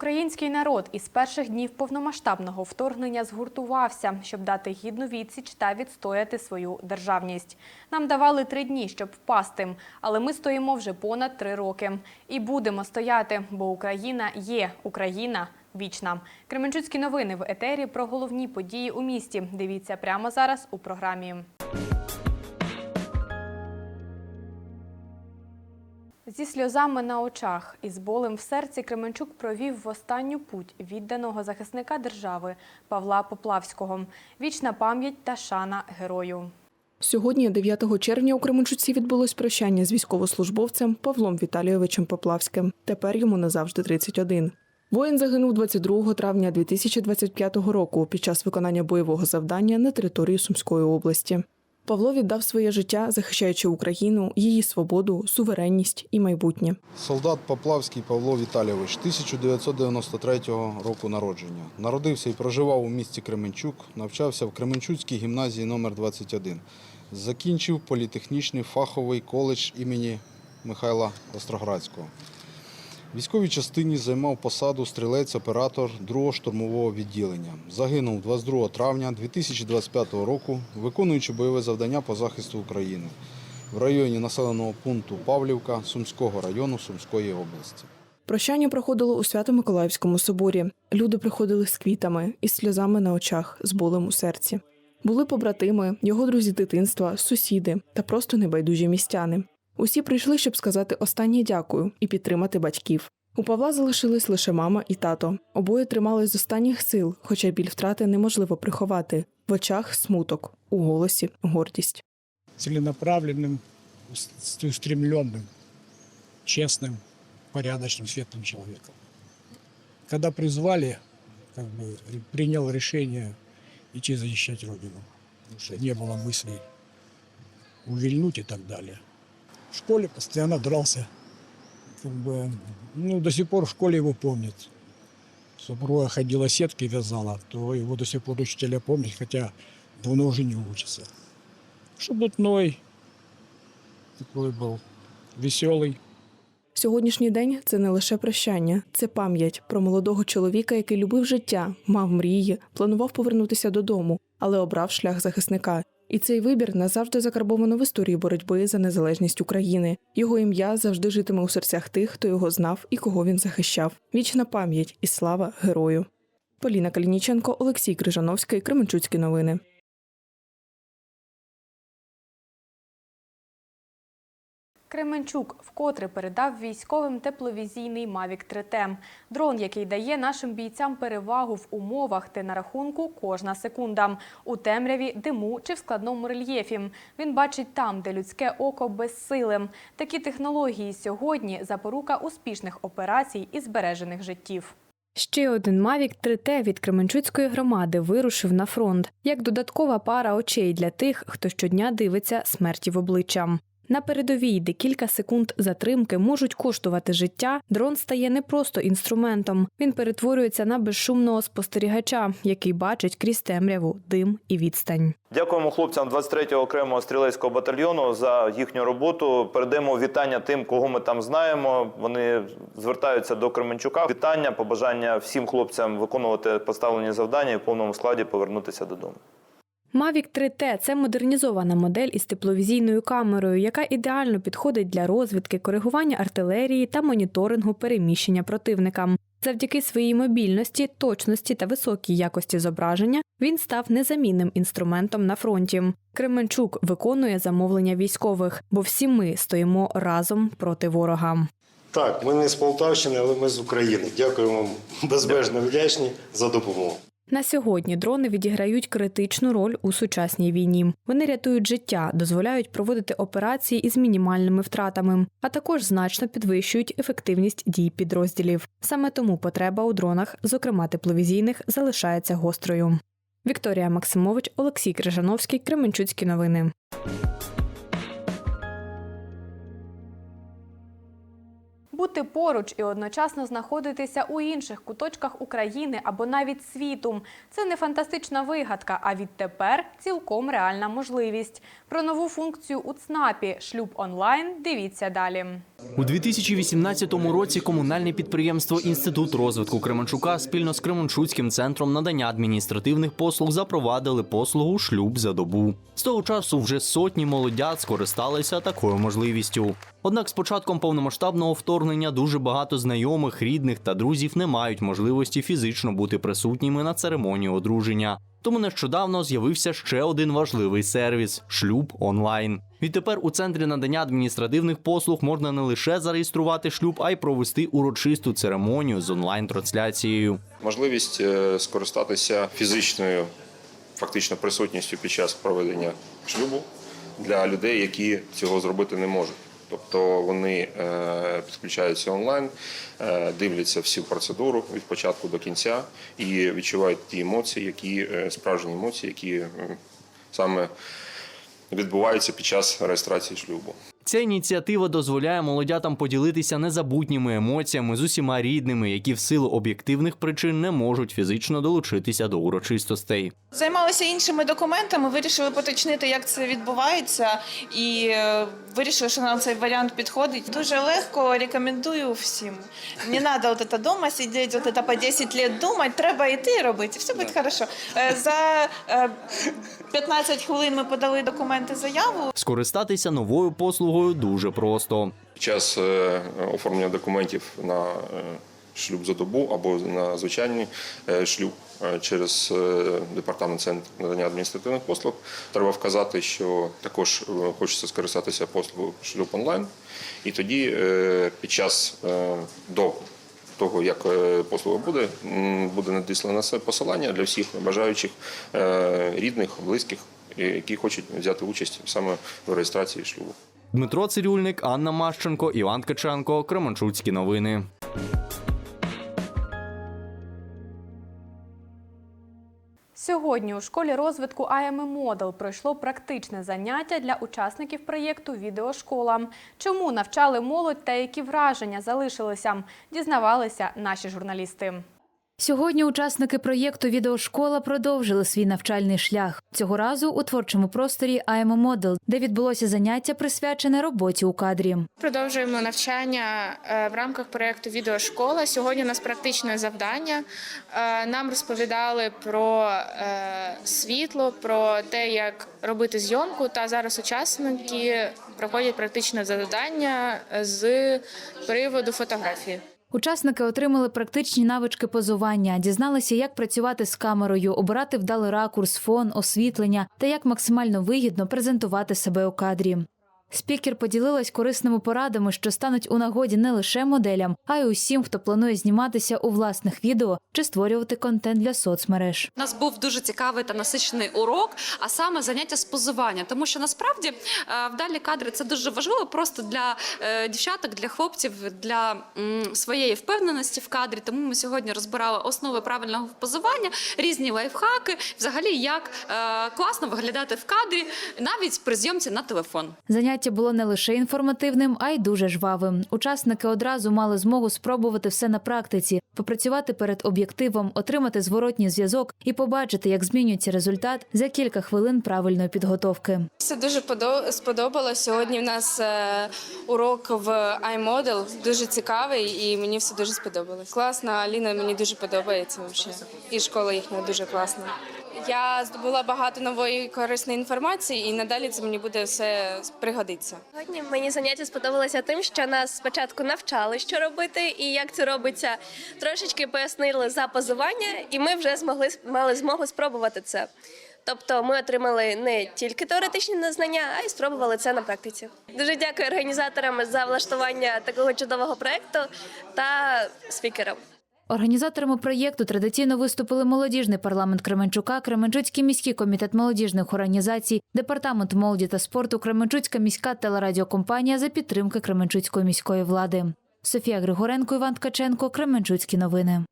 Український народ із перших днів повномасштабного вторгнення згуртувався, щоб дати гідну відсіч та відстояти свою державність. Нам давали три дні, щоб впасти, але ми стоїмо вже понад три роки. І будемо стояти, бо Україна є Україна вічна. Кременчуцькі новини в етері про головні події у місті. Дивіться прямо зараз у програмі. Зі сльозами на очах і з болем в серці Кременчук провів в останню путь відданого захисника держави Павла Поплавського. Вічна пам'ять та шана герою. Сьогодні, 9 червня, у Кременчуці відбулось прощання з військовослужбовцем Павлом Віталійовичем Поплавським. Тепер йому назавжди 31. Воїн загинув 22 травня 2025 року під час виконання бойового завдання на території Сумської області. Павло віддав своє життя, захищаючи Україну, її свободу, суверенність і майбутнє. Солдат Поплавський Павло Віталійович, 1993 року народження. Народився і проживав у місті Кременчук, навчався в Кременчуцькій гімназії номер 21 Закінчив політехнічний фаховий коледж імені Михайла Остроградського. Військовій частині займав посаду стрілець-оператор 2-го штурмового відділення. Загинув 22 травня 2025 року, виконуючи бойове завдання по захисту України в районі населеного пункту Павлівка Сумського району Сумської області. Прощання проходило у Свято-Миколаївському соборі. Люди приходили з квітами із сльозами на очах, з болем у серці. Були побратими, його друзі дитинства, сусіди та просто небайдужі містяни. Усі прийшли, щоб сказати останнє дякую і підтримати батьків. У Павла залишились лише мама і тато. Обоє тримались з останніх сил, хоча біль втрати неможливо приховати. В очах смуток, у голосі гордість. целенаправленным, ус- устремленным, честным, порядочным, светлым человеком. Когда призвали, как бы ре- принял решение идти защищать Родину. Потому что не было мыслей увильнуть и так далее. В школе постоянно дрался. Как бы, ну, до сих пор в школе его помнят. Супруга ходила сетки вязала, то его до сих пор учителя помнят, хотя давно уже не учится шебутной, такой был веселый. Сьогоднішній день це не лише прощання, це пам'ять про молодого чоловіка, який любив життя, мав мрії, планував повернутися додому, але обрав шлях захисника. І цей вибір назавжди закарбовано в історії боротьби за незалежність України. Його ім'я завжди житиме у серцях тих, хто його знав і кого він захищав. Вічна пам'ять і слава герою. Поліна Калініченко, Олексій Крижановський, Кременчуцькі новини. Кременчук вкотре передав військовим тепловізійний Mavic 3T. Дрон, який дає нашим бійцям перевагу в умовах, де на рахунку кожна секунда. У темряві, диму чи в складному рельєфі. Він бачить там, де людське око безсиле. Такі технології сьогодні – запорука успішних операцій і збережених життів. Ще один Mavic 3T від Кременчуцької громади вирушив на фронт, як додаткова пара очей для тих, хто щодня дивиться смерті в обличчя. На передовій, де кілька секунд затримки можуть коштувати життя, дрон стає не просто інструментом. Він перетворюється на безшумного спостерігача, який бачить крізь темряву, дим і відстань. Дякуємо хлопцям 23-го окремого стрілецького батальйону за їхню роботу. Передаємо вітання тим, кого ми там знаємо. Вони звертаються до Кременчука. Вітання, побажання всім хлопцям виконувати поставлені завдання і в повному складі повернутися додому. Mavic 3T – це модернізована модель із тепловізійною камерою, яка ідеально підходить для розвідки, коригування артилерії та моніторингу переміщення противника. Завдяки своїй мобільності, точності та високій якості зображення він став незамінним інструментом на фронті. Кременчук виконує замовлення військових, бо всі ми стоїмо разом проти ворога. Так, ми не з Полтавщини, але ми з України. Дякуємо вам безмежно вдячні за допомогу. На сьогодні дрони відіграють критичну роль у сучасній війні. Вони рятують життя, дозволяють проводити операції із мінімальними втратами, а також значно підвищують ефективність дій підрозділів. Саме тому потреба у дронах, зокрема тепловізійних, залишається гострою. Вікторія Максимович, Олексій Крижановський, Кременчуцькі новини. Бути поруч і одночасно знаходитися у інших куточках України або навіть світу це не фантастична вигадка, а відтепер цілком реальна можливість. Про нову функцію у ЦНАПі шлюб онлайн. Дивіться далі. У 2018 році комунальне підприємство Інститут розвитку Кременчука спільно з Кременчуцьким центром надання адміністративних послуг запровадили послугу шлюб за добу. З того часу вже сотні молодят скористалися такою можливістю. Однак з початком повномасштабного вторгнення дуже багато знайомих, рідних та друзів не мають можливості фізично бути присутніми на церемонії одруження. Тому нещодавно з'явився ще один важливий сервіс шлюб онлайн. Відтепер у центрі надання адміністративних послуг можна не лише зареєструвати шлюб, а й провести урочисту церемонію з онлайн-трансляцією. можливість е, скористатися фізичною фактично присутністю під час проведення шлюбу для людей, які цього зробити не можуть. Тобто вони е, підключаються онлайн, е, дивляться всю процедуру від початку до кінця і відчувають ті емоції, які е, справжні емоції, які саме відбуваються під час реєстрації шлюбу. Ця ініціатива дозволяє молодятам поділитися незабутніми емоціями з усіма рідними, які в силу об'єктивних причин не можуть фізично долучитися до урочистостей. Займалися іншими документами, вирішили поточнити, як це відбувається, і е, вирішили, що нам цей варіант підходить. Дуже легко рекомендую всім. Не треба от это дома сидіти, от это по 10 років думати, треба йти і робити. Все буде хорошо. Е, За е, 15 хвилин ми подали документи заяву. Скористатися новою послугою дуже просто. Під час е, оформлення документів на е, шлюб за добу або на звичайний е, шлюб через департамент центру надання адміністративних послуг треба вказати, що також хочеться скористатися послугою шлюб онлайн, і тоді під час до того, як послуга буде, буде надіслано це посилання для всіх бажаючих рідних, близьких, які хочуть взяти участь саме в реєстрації шлюбу. Дмитро Цирюльник, Анна Мащенко, Іван Ткаченко, Кременчуцькі новини. Сьогодні у школі розвитку АМ Модел пройшло практичне заняття для учасників проєкту Відеошкола. Чому навчали молодь та які враження залишилися, дізнавалися наші журналісти. Сьогодні учасники проєкту Відеошкола продовжили свій навчальний шлях. Цього разу у творчому просторі IMO Model, де відбулося заняття, присвячене роботі у кадрі. Продовжуємо навчання е, в рамках проєкту Відеошкола. Сьогодні у нас практичне завдання. Е, Нам розповідали про е, світло, про те, як робити зйомку. Та зараз учасники проходять практичне завдання з приводу фотографії. Учасники отримали практичні навички позування, дізналися, як працювати з камерою, обирати вдалий ракурс, фон, освітлення та як максимально вигідно презентувати себе у кадрі. Спікер поділилась корисними порадами, що стануть у нагоді не лише моделям, а й усім, хто планує зніматися у власних відео чи створювати контент для соцмереж. У нас був дуже цікавий та насичений урок, а саме заняття з позування. Тому що насправді е, вдалі кадри це дуже важливо просто для е, дівчаток, для хлопців, для своєї впевненості в кадрі. Тому ми сьогодні розбирали основи правильного позування, різні лайфхаки, взагалі як е, класно виглядати в кадрі, навіть при зйомці на телефон. Заняття було не лише інформативним, а й дуже жвавим. Учасники одразу мали змогу спробувати все на практиці, попрацювати перед об'єктивом, отримати зворотній зв'язок і побачити, як змінюється результат за кілька хвилин правильної підготовки. Все дуже сподобалось. Сьогодні в нас е, урок в iModel, дуже цікавий, і мені все дуже сподобалось. Класна Аліна, мені дуже подобається. Взагалі. І школа їхня дуже класна. Я здобула багато нової корисної інформації, і надалі це мені буде все пригодиться. Сьогодні мені заняття сподобалося тим, що нас спочатку навчали, що робити і як це робиться. Трошечки пояснили за позування, і ми вже змогли мали змогу спробувати це. Тобто ми отримали не тільки теоретичні знання, а й спробували це на практиці. Дуже дякую організаторам за влаштування такого чудового проекту та спікерам. Організаторами проєкту традиційно виступили молодіжний парламент Кременчука, Кременчуцький міський комітет молодіжних організацій, департамент молоді та спорту, Кременчуцька міська телерадіокомпанія за підтримки Кременчуцької міської влади. Софія Григоренко, Іван Ткаченко, Кременчуцькі новини.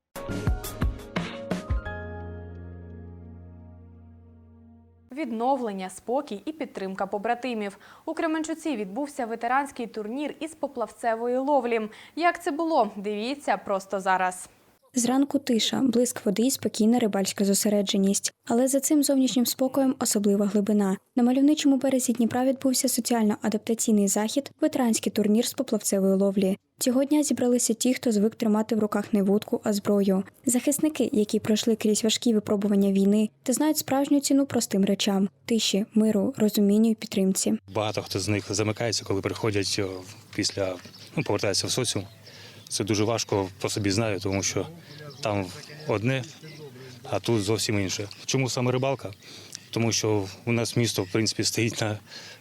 Відновлення, спокій і підтримка побратимів. У Кременчуці відбувся ветеранський турнір із поплавцевої ловлі. Як це було? Дивіться просто зараз. Зранку тиша, блиск води і спокійна рибальська зосередженість. Але за цим зовнішнім спокоєм особлива глибина. На мальовничому березі Дніпра відбувся соціально-адаптаційний захід, ветеранський турнір з поплавцевої ловлі. Цього дня зібралися ті, хто звик тримати в руках не вудку, а зброю. Захисники, які пройшли крізь важкі випробування війни та знають справжню ціну простим речам тиші, миру, розумінню і підтримці. Багато хто з них замикається, коли приходять після ну, повертаються в соціум. Це дуже важко по собі знаю, тому що там одне, а тут зовсім інше. Чому саме рибалка? Тому що у нас місто, в принципі, стоїть на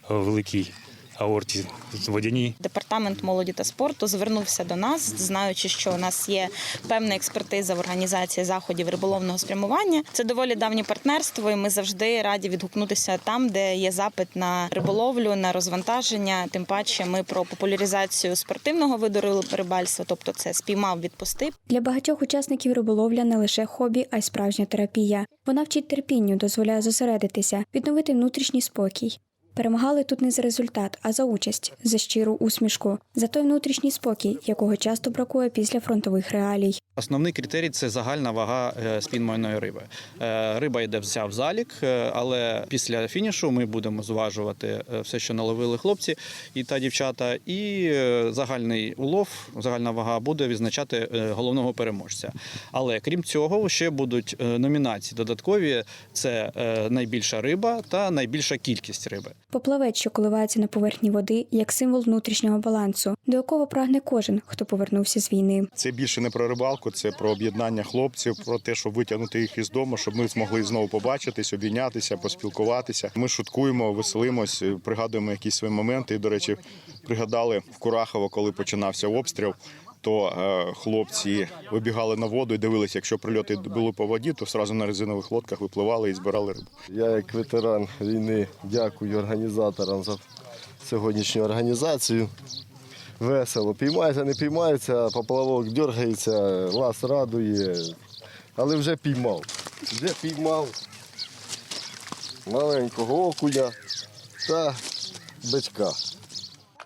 великій аорті водяній. Департамент молоді та спорту звернувся до нас, знаючи, що у нас є певна експертиза в організації заходів риболовного спрямування. Це доволі давнє партнерство, і ми завжди раді відгукнутися там, де є запит на риболовлю, на розвантаження. Тим паче, ми про популяризацію спортивного виду риб- рибальства, тобто це спіймав, відпустив. Для багатьох учасників риболовля не лише хобі, а й справжня терапія. Вона вчить терпінню, дозволяє зосередитися, відновити внутрішній спокій. Перемагали тут не за результат, а за участь, за щиру усмішку, за той внутрішній спокій, якого часто бракує після фронтових реалій. Основний критерій це загальна вага е, спінмойної риби. Е, Риба йде вся в залік, е, але після фінішу ми будемо зважувати все, що наловили хлопці і та дівчата, і загальний улов, загальна вага буде відзначати головного переможця. Але крім цього, ще будуть номінації додаткові: це найбільша риба та найбільша кількість риби. Поплавець, що коливається на поверхні води, як символ внутрішнього балансу, до якого прагне кожен, хто повернувся з війни. Це більше не про рибалку, це про об'єднання хлопців, про те, щоб витягнути їх із дому, щоб ми змогли знову побачитись, обійнятися, поспілкуватися. Ми шуткуємо, веселимось, пригадуємо якісь свої моменти. І, до речі, пригадали в Курахово, коли починався обстріл. То е, хлопці вибігали на воду і дивилися, якщо прильоти були по воді, то одразу на резинових лодках випливали і збирали рибу. Я, як ветеран війни, дякую організаторам за сьогоднішню організацію. Весело. Піймається, не піймається, поплавок дергається, лас радує. Але вже піймав. Вже піймав маленького окуня та бичка.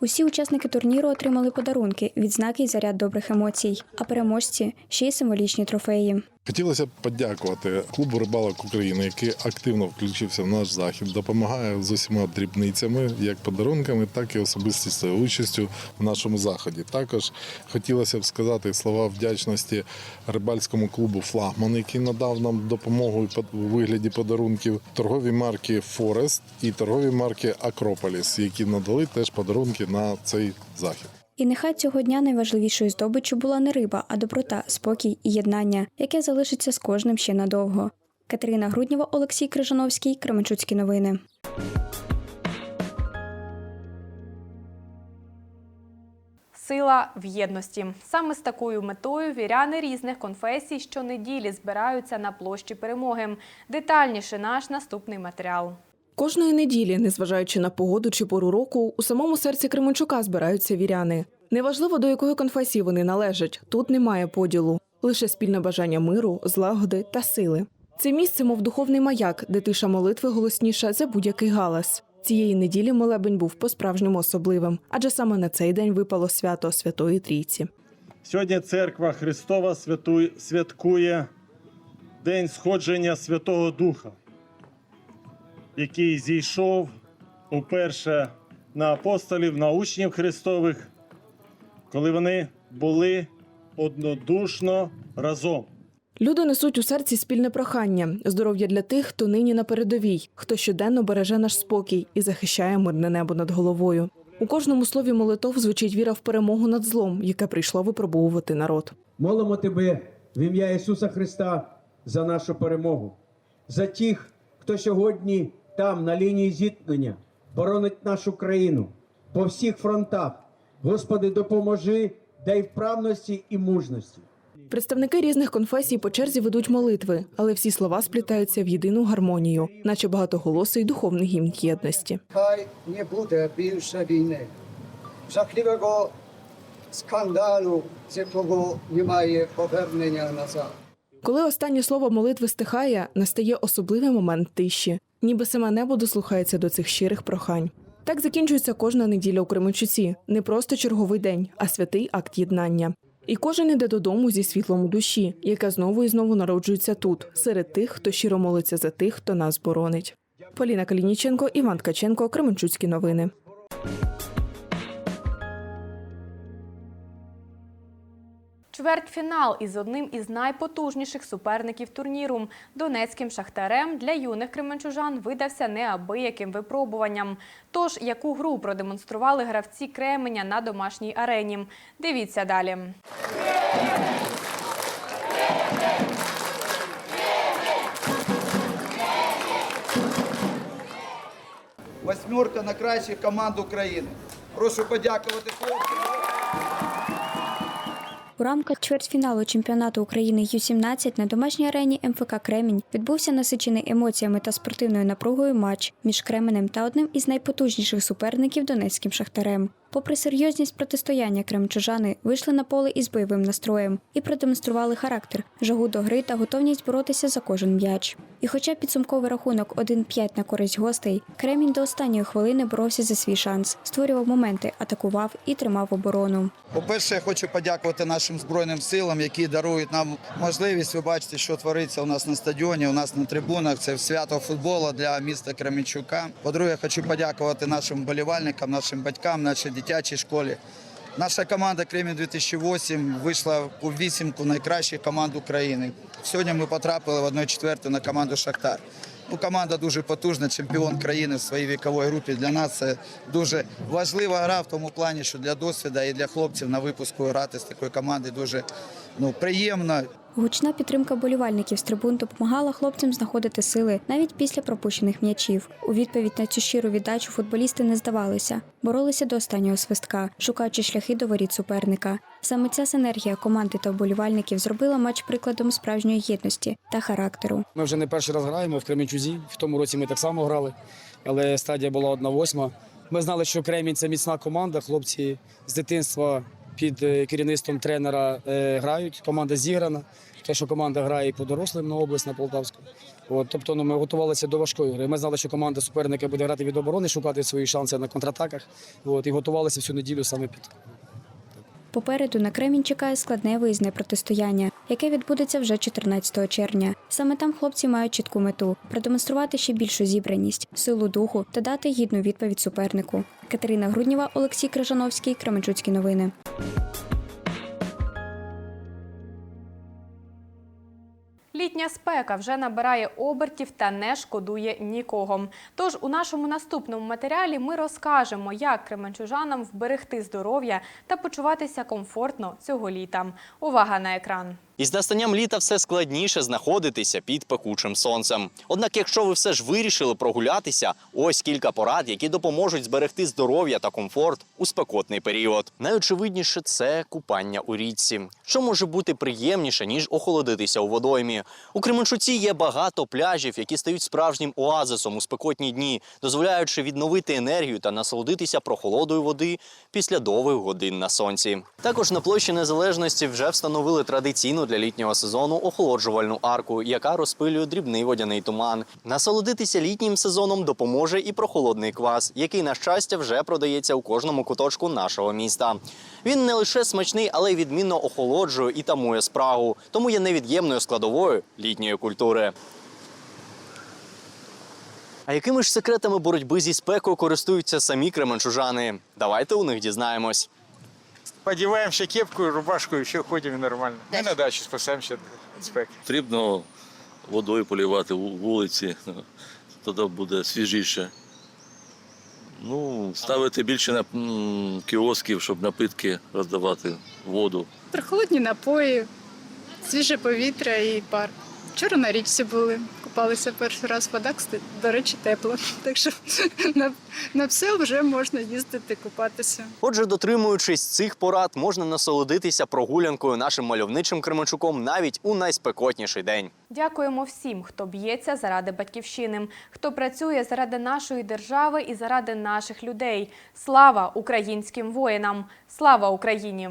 Усі учасники турніру отримали подарунки, відзнаки і заряд добрих емоцій, а переможці ще й символічні трофеї. Хотілося б подякувати клубу рибалок України, який активно включився в наш захід, допомагає з усіма дрібницями, як подарунками, так і особистістю участю в нашому заході. Також хотілося б сказати слова вдячності рибальському клубу Флагман, який надав нам допомогу у вигляді подарунків, торгові марки Форест і торгові марки Акрополіс, які надали теж подарунки на цей захід. І нехай цього дня найважливішою здобиччю була не риба, а доброта, спокій і єднання, яке залишиться з кожним ще надовго. Катерина Груднєва, Олексій Крижановський, Кременчуцькі новини. Сила в єдності. Саме з такою метою віряни різних конфесій щонеділі збираються на площі перемоги. Детальніше наш наступний матеріал. Кожної неділі, незважаючи на погоду чи пору року, у самому серці Кременчука збираються віряни. Неважливо, до якої конфесії вони належать, тут немає поділу, лише спільне бажання миру, злагоди та сили. Це місце, мов духовний маяк, де тиша молитви голосніша за будь-який галас. Цієї неділі молебень був по-справжньому особливим, адже саме на цей день випало свято Святої Трійці. Сьогодні церква Христова святкує День сходження Святого Духа, який зійшов уперше на апостолів, на учнів Христових, коли вони були однодушно разом. Люди несуть у серці спільне прохання, здоров'я для тих, хто нині на передовій, хто щоденно береже наш спокій і захищає мирне небо над головою. У кожному слові молитов звучить віра в перемогу над злом, яке прийшло випробовувати народ. Молимо тебе в ім'я Ісуса Христа за нашу перемогу, за тих, хто сьогодні там, на лінії зіткнення, боронить нашу країну по всіх фронтах. Господи, допоможи, дай вправності і мужності. Представники різних конфесій по черзі ведуть молитви, але всі слова сплітаються в єдину гармонію, наче багатоголосий духовний гімн єдності. Хай не буде більше війни. Жахливого скандалу, з якого немає повернення назад. Коли останнє слово молитви стихає, настає особливий момент тиші, ніби саме небо дослухається до цих щирих прохань. Так закінчується кожна неділя у Кременчуці. Не просто черговий день, а святий акт єднання. І кожен іде додому зі світлом у душі, яке знову і знову народжується тут, серед тих, хто щиро молиться за тих, хто нас боронить. Поліна Калініченко, Іван Ткаченко, Кременчуцькі новини. Чвертьфінал із одним із найпотужніших суперників турніру Донецьким шахтарем для юних кременчужан видався неабияким випробуванням. Тож, яку гру продемонстрували гравці Кременя на домашній арені? Дивіться далі. Восьмерка на кращих команд України. Прошу подякувати хлопцям. У рамках чвертьфіналу чемпіонату України Ю-17 на домашній арені МФК Кремінь відбувся насичений емоціями та спортивною напругою матч між Кременем та одним із найпотужніших суперників Донецьким шахтарем. Попри серйозність протистояння кремчужани вийшли на поле із бойовим настроєм і продемонстрували характер, жагу до гри та готовність боротися за кожен м'яч. І хоча підсумковий рахунок 1-5 на користь гостей, Кремінь до останньої хвилини боровся за свій шанс, створював моменти, атакував і тримав оборону. По-перше, я хочу подякувати нашим збройним силам, які дарують нам можливість. Ви бачите, що твориться у нас на стадіоні, у нас на трибунах. Це свято футболу для міста Кременчука. По-друге, хочу подякувати нашим вболівальникам, нашим батькам, нашій дитячій школі. Наша команда Кремінь 2008 вийшла у вісімку найкращих команд України. Сьогодні ми потрапили в 1-4 на команду Шахтар. Ну, команда дуже потужна, чемпіон країни в своїй віковій групі. Для нас це дуже важлива гра в тому плані, що для досвіду і для хлопців на випуску грати з такої команди дуже ну, приємно. Гучна підтримка болівальників з трибун допомагала хлопцям знаходити сили навіть після пропущених м'ячів. У відповідь на цю щиру віддачу футболісти не здавалися, боролися до останнього свистка, шукаючи шляхи до воріт суперника. Саме ця синергія команди та вболівальників зробила матч прикладом справжньої єдності та характеру. Ми вже не перший раз граємо в Кременчузі. В тому році ми так само грали, але стадія була одна восьма. Ми знали, що Кремінь це міцна команда. Хлопці з дитинства під е, керівництвом тренера е, грають. Команда зіграна. Те, що команда грає і по дорослим на область на Полтавську. От, тобто ну, ми готувалися до важкої гри. Ми знали, що команда суперника буде грати від оборони, шукати свої шанси на контратаках. От, і готувалися всю неділю саме під Попереду на Кремінь чекає складне виїзне протистояння, яке відбудеться вже 14 червня. Саме там хлопці мають чітку мету продемонструвати ще більшу зібраність, силу духу та дати гідну відповідь супернику. Катерина Грудніва, Олексій Крижановський, Кременчуцькі новини. Літня спека вже набирає обертів та не шкодує нікого. Тож у нашому наступному матеріалі ми розкажемо, як кременчужанам вберегти здоров'я та почуватися комфортно цього літа. Увага на екран! Із настанням літа все складніше знаходитися під пекучим сонцем. Однак, якщо ви все ж вирішили прогулятися, ось кілька порад, які допоможуть зберегти здоров'я та комфорт у спекотний період. Найочевидніше це купання у річці, що може бути приємніше ніж охолодитися у водоймі. У Кременчуці є багато пляжів, які стають справжнім оазисом у спекотні дні, дозволяючи відновити енергію та насолодитися прохолодою води після довгих годин на сонці. Також на площі Незалежності вже встановили традиційну для літнього сезону охолоджувальну арку, яка розпилює дрібний водяний туман. Насолодитися літнім сезоном допоможе і прохолодний квас, який, на щастя, вже продається у кожному куточку нашого міста. Він не лише смачний, але й відмінно охолоджує і тамує спрагу, тому є невід'ємною складовою літньої культури. А якими ж секретами боротьби зі спекою користуються самі кременчужани? Давайте у них дізнаємось. Подіваємося кепку, рубашку і все ходимо нормально. Ми на дачі спасаємося від спеки. Потрібно водою полівати вулиці, тоді буде свіжіше. Ну, ставити більше на кіосків, щоб напитки роздавати воду. Прохолодні напої, свіже повітря і пар. Вчора на річці були, купалися перший раз вода, до речі, тепла. Так що на, на все вже можна їздити купатися. Отже, дотримуючись цих порад, можна насолодитися прогулянкою нашим мальовничим Кременчуком навіть у найспекотніший день. Дякуємо всім, хто б'ється заради батьківщини, хто працює заради нашої держави і заради наших людей. Слава українським воїнам! Слава Україні!